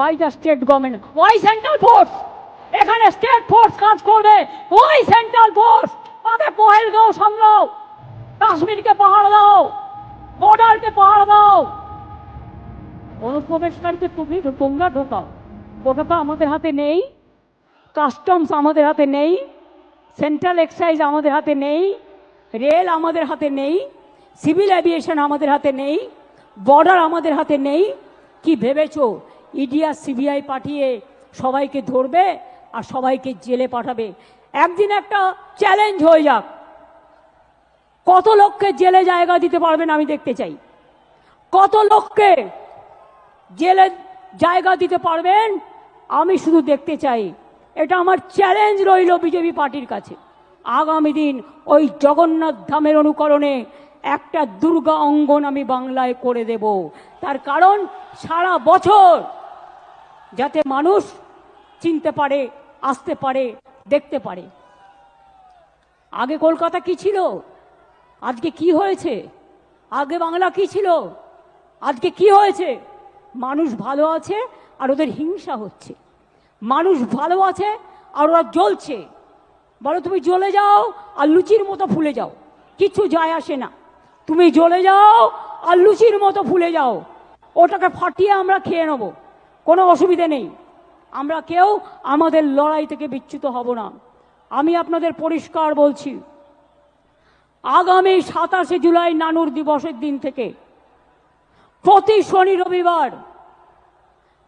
By the state government ওয়াই central force এখানে state force কাজ করবে। ওই সেন্ট্রাল ফোর্স আগে পহেলগাঁও সামলাও। কাশ্মীরকে পাহাড় দাও। বর্ডারকে পাহাড় দাও। অনুপ্রবেশকারীকে তুমি তোমরা ঢোকাও। ওটা তো আমাদের হাতে নেই। কাস্টমস আমাদের হাতে নেই। সেন্ট্রাল এক্সাইজ আমাদের হাতে নেই। রেল আমাদের হাতে নেই। সিভিল অ্যাভিয়েশন আমাদের হাতে নেই। বর্ডার আমাদের হাতে নেই। কি ভেবেছো? ইডিয়া সিবিআই পাঠিয়ে সবাইকে ধরবে আর সবাইকে জেলে পাঠাবে। একদিন একটা চ্যালেঞ্জ হয়ে যাক। কত লোককে জেলে জায়গা দিতে পারবেন আমি দেখতে চাই। কত লোককে জেলে জায়গা দিতে পারবেন আমি শুধু দেখতে চাই। এটা আমার চ্যালেঞ্জ রইল বিজেপি পার্টির কাছে। আগামী দিন ওই জগন্নাথ ধামের অনুকরণে একটা দুর্গা অঙ্গন আমি বাংলায় করে দেব। তার কারণ সারা বছর যাতে মানুষ চিনতে পারে, আসতে পারে, দেখতে পারে। আগে কলকাতা কি ছিল? আজকে কি হয়েছে? আগে বাংলা কি ছিল? আজকে কি হয়েছে? মানুষ ভালো আছে আর ওদের হিংসা হচ্ছে। মানুষ ভালো আছে আর ওরা জ্বলছে। বলো, তুমি জ্বলে যাও আর লুচির মতো ফুলে যাও। কিছু যায় আসে না। তুমি জ্বলে যাও আর লুচির মতো ফুলে যাও। ওটাকে ফাটিয়ে আমরা খেয়ে নেব। কোনো অসুবিধে নেই। আমরা কেউ আমাদের লড়াই থেকে বিচ্যুত হব না। আমি আপনাদের পরিষ্কার বলছি, আগামী সাতাশে জুলাই নানুর দিবসের দিন থেকে প্রতি শনি রবিবার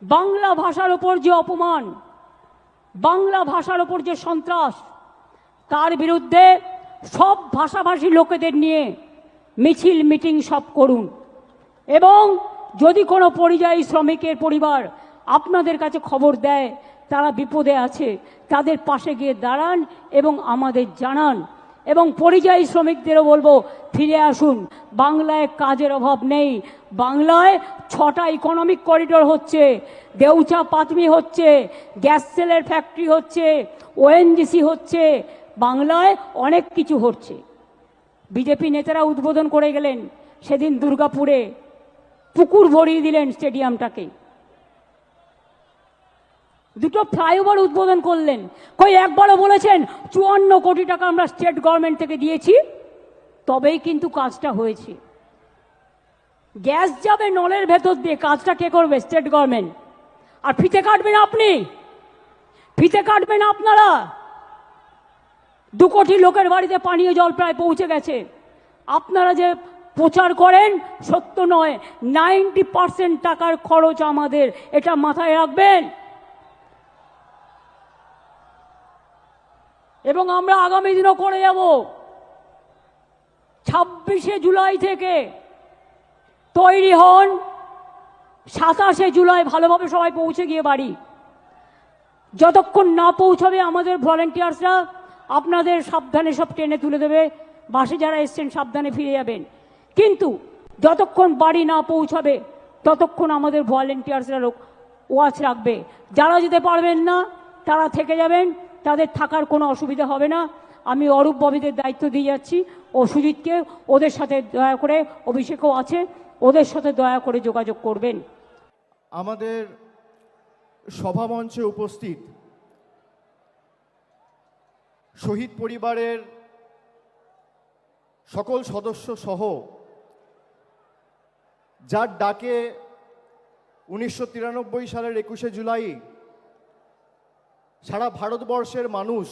বাংলা ভাষার ওপর যে অপমান, বাংলা ভাষার ওপর যে সন্ত্রাস, তার বিরুদ্ধে সব ভাষাভাষী লোকেদের নিয়ে মিছিল, মিটিং সব করুন। এবং যদি কোনো পরিযায়ী শ্রমিকের পরিবার আপনাদের কাছে খবর দেয়, তারা বিপদে আছে, তাদের পাশে গিয়ে দাঁড়ান এবং আমাদের জানান। এবং পরিযায়ী শ্রমিকদেরও বলব, ফিরে আসুন। বাংলায় কাজের অভাব নেই। বাংলায় ছটা ইকোনমিক করিডোর হচ্ছে, দেউচা পাতমি হচ্ছে, গ্যাস সেলের ফ্যাক্টরি হচ্ছে ওএনজিসি হচ্ছে, বাংলায় অনেক কিছু হচ্ছে। বিজেপি নেতারা উদ্বোধন করে গেলেন সেদিন দুর্গাপুরে, পুকুর ভরিয়ে দিলেন স্টেডিয়ামটাকে দুটো ফ্লাইওভার উদ্বোধন করলেন। কই একবারও বলেছেন, চুয়ান্ন কোটি টাকা আমরা স্টেট গভর্নমেন্ট থেকে দিয়েছি, তবেই কিন্তু কাজটা হয়েছে। গ্যাস যাবে নলের ভেতর দিয়ে, কাজটা কে করবে? State government. আর ফিতে কাটবেন আপনি? ফিতে কাটবেন আপনারা? দু কোটি লোকের বাড়িতে পানীয় জল প্রায় পৌঁছে গেছে। আপনারা যে প্রচার করেন, সত্য নয়। নাইনটি পার্সেন্ট টাকার খরচ আমাদের, এটা মাথায় রাখবেন? এবং আমরা আগামী দিনও করে যাব। ছাব্বিশে জুলাই থেকে তৈরি হন সাতাশে জুলাই ভালোভাবে সবাই পৌঁছে গিয়ে বাড়ি। যতক্ষণ না পৌঁছাবে আমাদের ভলেন্টিয়ার্সরা আপনাদের সাবধানে সব টেনে তুলে দেবে। বাসে যারা এসছেন সাবধানে ফিরে যাবেন। কিন্তু যতক্ষণ বাড়ি না পৌঁছাবে, ততক্ষণ আমাদের ভলেন্টিয়ার্সরা ওয়াচ রাখবে। যারা যেতে পারবেন না, তারা থেকে যাবেন। তাদের থাকার কোনো অসুবিধা হবে না। আমি অরূপ ববিদের দায়িত্ব দিয়ে যাচ্ছি। ও সুজিতকে ওদের সাথে দয়া করে, অভিষেকও আছে, ওদের সাথে দয়া করে যোগাযোগ করবেন। আমাদের সভামঞ্চে উপস্থিত শহীদ পরিবারের সকল সদস্য সহ যার ডাকে উনিশশো তিরানব্বই সালের একুশে জুলাই সারা ভারতবর্ষের মানুষ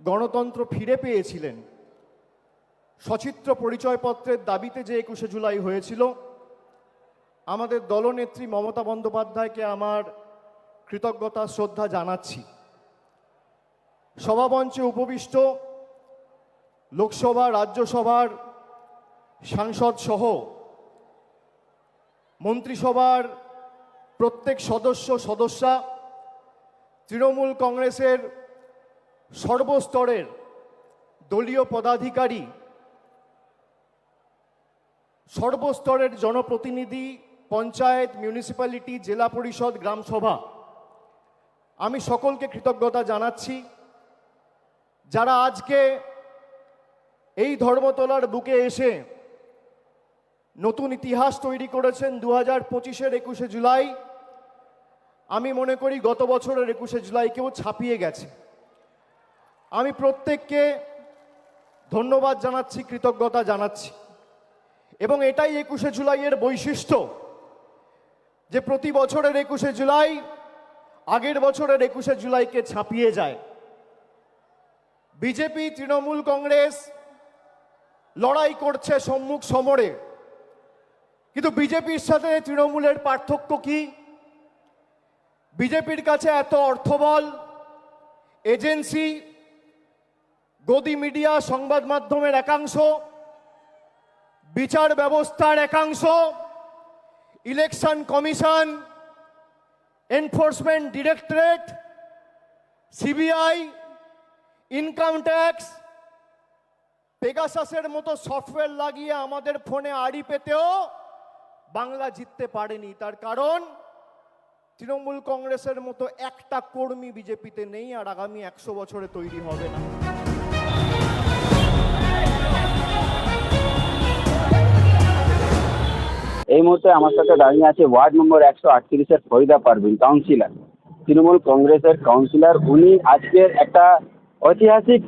গণতন্ত্র ফিরে পেয়েছিলেন। সচিত্র পরিচয়পত্রের দাবিতে যে একুশে জুলাই হয়েছিল, আমাদের দলনেত্রী মমতা বন্দ্যোপাধ্যায়কে আমার কৃতজ্ঞতা, শ্রদ্ধা জানাচ্ছি। সভামঞ্চে উপবিষ্ট লোকসভা, রাজ্যসভার সাংসদ সহ মন্ত্রিসভার প্রত্যেক সদস্য, সদস্যা তৃণমূল কংগ্রেসের সর্বস্তরের দলীয় পদাধিকারী, সর্বস্তরের জনপ্রতিনিধি, পঞ্চায়েত মিউনিসিপ্যালিটি জেলা পরিষদ গ্রামসভা আমি সকলকে কৃতজ্ঞতা জানাচ্ছি যারা আজকে এই ধর্মতলার বুকে এসে নতুন ইতিহাস তৈরি করেছেন দু হাজার পঁচিশের একুশে জুলাই। আমি মনে করি গত বছরের একুশে জুলাইকেও ছাপিয়ে গেছে। আমি প্রত্যেককে ধন্যবাদ জানাচ্ছি, কৃতজ্ঞতা জানাচ্ছি। এবং এটাই একুশে জুলাইয়ের বৈশিষ্ট্য যে প্রতি বছরের একুশে জুলাই আগের বছরের একুশে জুলাইকে ছাপিয়ে যায়। বিজেপি, তৃণমূল কংগ্রেস লড়াই করছে সম্মুখ সমরে। কিন্তু বিজেপির সাথে তৃণমূলের পার্থক্য কি? বিজেপির কাছে এত অর্থবল এজেন্সি, গদি মিডিয়া, সংবাদ মাধ্যমের একাংশ, বিচার ব্যবস্থার একাংশ, election commission, enforcement directorate, CBI, income tax, পেগাসাসের মতো সফটওয়্যার লাগিয়ে আমাদের ফোনে আড়ি পেতেও বাংলা জিততে পারেনি। তার কারণ তৃণমূল কংগ্রেসের মতো একটা কর্মী বিজেপিতে নেই আর আগামী একশো বছরে তৈরি হবে না। এই মুহূর্তে আমার সাথে দাঁড়িয়ে আছে ওয়ার্ড নম্বর একশো আটত্রিশের ফরিদা পারভিন কাউন্সিলর তৃণমূল কংগ্রেসের কাউন্সিলর উনি আজকের একটা ঐতিহাসিক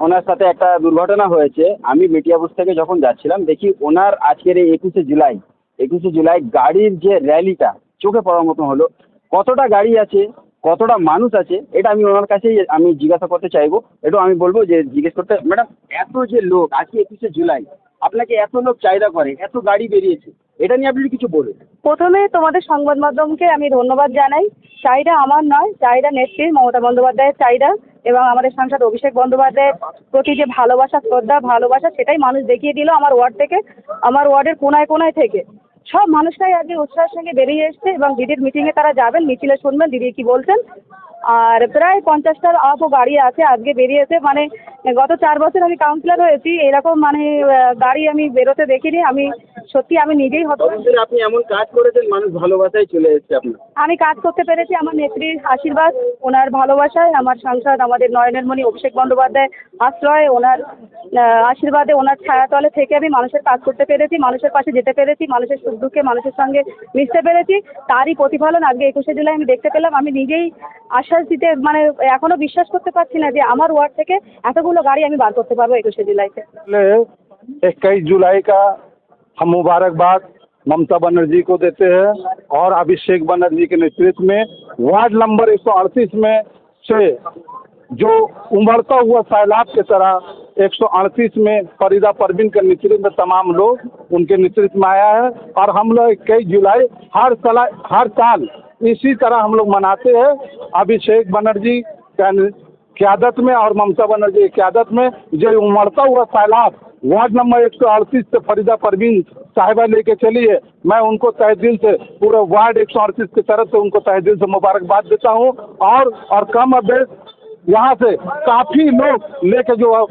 ওনার সাথে একটা দুর্ঘটনা হয়েছে। আমি মিটিয়াবুস থেকে যখন যাচ্ছিলাম, দেখি ওনার আজকের এই একুশে জুলাই একুশে জুলাই গাড়ির যে র্যালিটা চোখে পড়ার মতো হলো। কতটা গাড়ি আছে, কতটা মানুষ আছে, এটা আমি ওনার কাছেই আমি জিজ্ঞাসা করতে চাইব। একটু আমি বলব যে জিজ্ঞেস করতে, ম্যাডাম, এত যে লোক, আজকে একুশে জুলাই, আপনাকে এত লোক চাহিদা করে, এত গাড়ি বেরিয়েছে, এটা নিয়ে আপনি কিছু বলুন। প্রথমে তোমাদের সংবাদ মাধ্যমকে আমি ধন্যবাদ জানাই। চাহিদা আমার নয়, চাহিদা নেত্রী মমতা বন্দ্যোপাধ্যায়ের চাহিদা এবং আমাদের সাংসদ অভিষেক বন্দ্যোপাধ্যায়ের প্রতি যে ভালোবাসা, শ্রদ্ধা, ভালোবাসা, সেটাই মানুষ দেখিয়ে দিল আমার ওয়ার্ড থেকে, আমার ওয়ার্ডের কোনায় কোনায় থেকে। সব মানুষটাই আজকে উৎসাহের সঙ্গে বেরিয়ে এসছে এবং দিদির মিটিংয়ে তারা যাবেন মিছিলে শুনবেন দিদি কি বলছেন? আর প্রায় পঞ্চাশটার আপও গাড়ি আছে, আজকে বেরিয়েছে মানে গত চার বছর আমি কাউন্সিলর হয়েছি এরকম মানে গাড়ি আমি বেরোতে দেখিনি আমি সত্যি আমি নিজেই হত আপনি এমন কাজ করেছেন মানুষ ভালোবাসায় চলে এসেছে আপনার? আমি কাজ করতে পেরেছি আমার নেত্রীর আশীর্বাদ ওনার ভালোবাসায় আমার সাংসদ আমাদের নয়নের মণি অভিষেক বন্দ্যোপাধ্যায় আশ্রয় ওনার আশীর্বাদে ওনার ছায়াতলে থেকে আমি মানুষের কাজ করতে পেরেছি মানুষের পাশে যেতে পেরেছি মানুষের সুখ দুঃখে মানুষের সঙ্গে মিশতে পেরেছি। তারই প্রতিফলন আজকে একুশে জুলাই আমি দেখতে পেলাম আমি নিজেই আশ্বাস দিতে মানে এখনও বিশ্বাস করতে পারছি না যে আমার ওয়ার্ড থেকে এতগুলো গাড়ি আমি বার করতে পারবো একুশে জুলাইতে पहले इक्कीस जुलाई का हम मुबारकबाद ममता बनर्जी को देते हैं और अभिषेक बनर्जी के नेतृत्व में वार्ड नंबर एक में से जो उमड़ता हुआ सैलाब की तरह एक में फरीदा परवीन के नेतृत्व में तमाम लोग उनके नेतृत्व में आया है और हम लोग इक्कीस जुलाई हर साल हर साल इसी तरह हम लोग मनाते हैं अभिषेक बनर्जी का क्यादत में और ममता बनर्जी की क्यादत में जो उमड़ता हुआ सैलाब। वार्ड नंबर एक सौ अड़तीस से फरीदा परवीन साहिबा लेके चली है मैं उनको तहे दिल से, पूरे वार्ड एक सौ अड़तीस की तरफ़ से उनको तहे दिल से मुबारकबाद देता हूँ। और और कम अभ्यस यहाँ से काफ़ी लोग लेके जो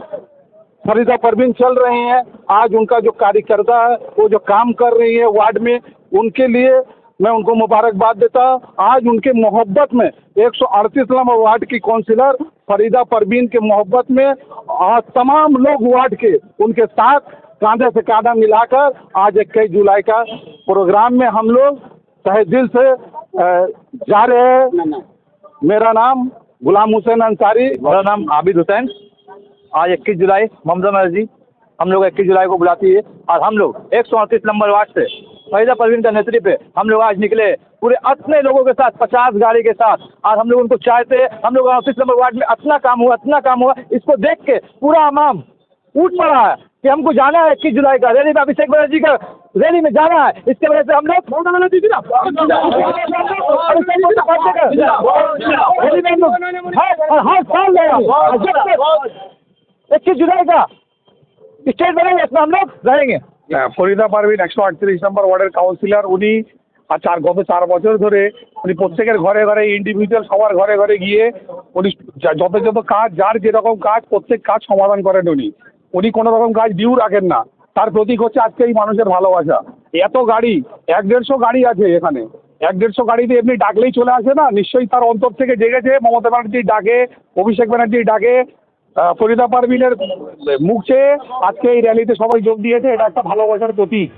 फरीदा परवीन चल रहे हैं, आज उनका जो कार्यकर्ता है, वो जो काम कर रही है वार्ड में, उनके लिए मैं उनको मुबारकबाद देता हूँ। आज उनके मोहब्बत में एक सौ अड़तीस नंबर वार्ड की काउंसिलर फरीदा परवीन के मोहब्बत में आज तमाम लोग वार्ड के उनके साथ कांधे से कांधा मिलाकर आज इक्कीस जुलाई का प्रोग्राम में हम लोग तहे दिल से जा रहे हैं। मेरा नाम गुलाम हुसैन अंसारी। मेरा नाम आबिद हुसैन। आज इक्कीस जुलाई ममता बनर्जी हम लोग इक्कीस जुलाई को बुलाती है। और हम लोग एक सौ अड़तीस नंबर वार्ड से फरीदा परवीन का नेतृत्व हम लोग आज निकले। पूरे इतने लोगों के साथ पचास गाड़ी के साथ आज हम लोग उनको चाहते हैं। हम लोग अड़तीस नंबर वार्ड में इतना काम हुआ इतना काम हुआ इसको देख के पूरा आवाम उठ पड़ा है कि हमको जाना है इक्कीस जुलाई का। रैली में अभिषेक बनर्जी का रैली में जाना है। इसके वजह से हम लोग ममता बनर्जी थी ना। रैली में हम लोग हर साल इक्कीस जुलाई का स्टेट बनेंगे इसमें हम लोग रहेंगे। হ্যাঁ, ফরিদা পারভিন একশো আটত্রিশ নম্বর ওয়ার্ডের কাউন্সিলর উনি আর চার গত চার বছর ধরে উনি প্রত্যেকের ঘরে ঘরে ইন্ডিভিজুয়াল সবার ঘরে ঘরে গিয়ে উনি যত যত কাজ যার যেরকম কাজ প্রত্যেক কাজ সমাধান করেন উনি। উনি কোনো রকম কাজ ডিউ রাখেন না। তার প্রতীক হচ্ছে আজকে এই মানুষের ভালোবাসা। এত গাড়ি এক দেড়শো গাড়ি আছে এখানে। এক দেড়শো গাড়িতে এমনি ডাকলেই চলে আসে না? নিশ্চয়ই তার অন্তর থেকে জেগেছে। মমতা ব্যানার্জির ডাকে অভিষেক ব্যানার্জির ডাকে। ফরিদা পারভিনের মুখ চেয়ে আজকে এই র্যালিতে সবাই যোগ দিয়েছে এটা একটা ভালোবাসার প্রতীক।